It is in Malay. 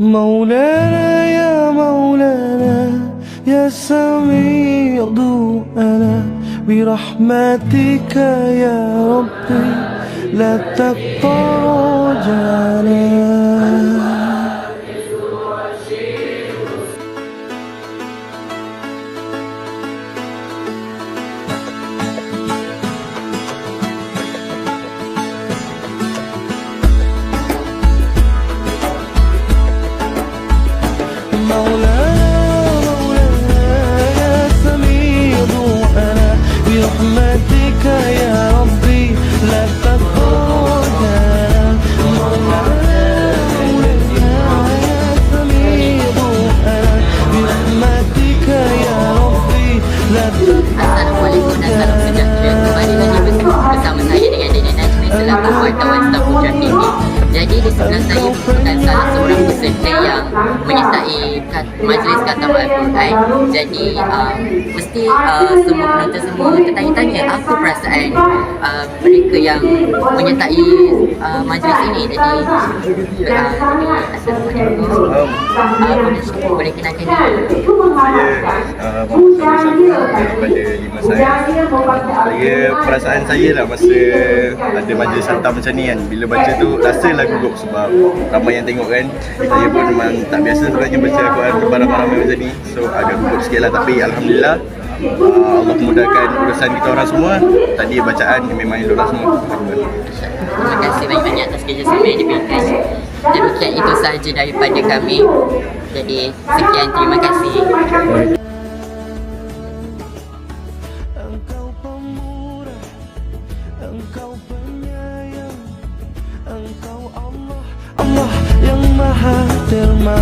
مولانا يا مولانا يا سميع دعانا. برحمتك يا ربي لا تقطع رجانا Jadi di sebelah saya merupakan salah seorang peserta yang Menyertai kat- majlis khatam Al-Quran Jadi uh, mesti uh, semua penonton semua tertanya-tanya Apa perasaan uh, mereka yang menyertai uh, majlis ini? Jadi uh, Assalamualaikum uh, Boleh kenalkan diri saya uh, Muhammad Samuel daripada Lima Saya saya perasaan saya lah masa ada majlis hantar macam ni kan. Bila baca tu rasa lah gugup sebab ramai yang tengok kan. Saya pun memang tak biasa sebenarnya baca Al-Quran depan ramai-ramai macam ni. So agak gugup sikit lah. Tapi Alhamdulillah uh, Allah memudahkan urusan kita orang semua. Tadi bacaan memang elok lah semua. Terima kasih banyak-banyak atas kerjasama yang diberikan. Demikian itu sahaja daripada kami. Jadi sekian. Terima kasih. Allah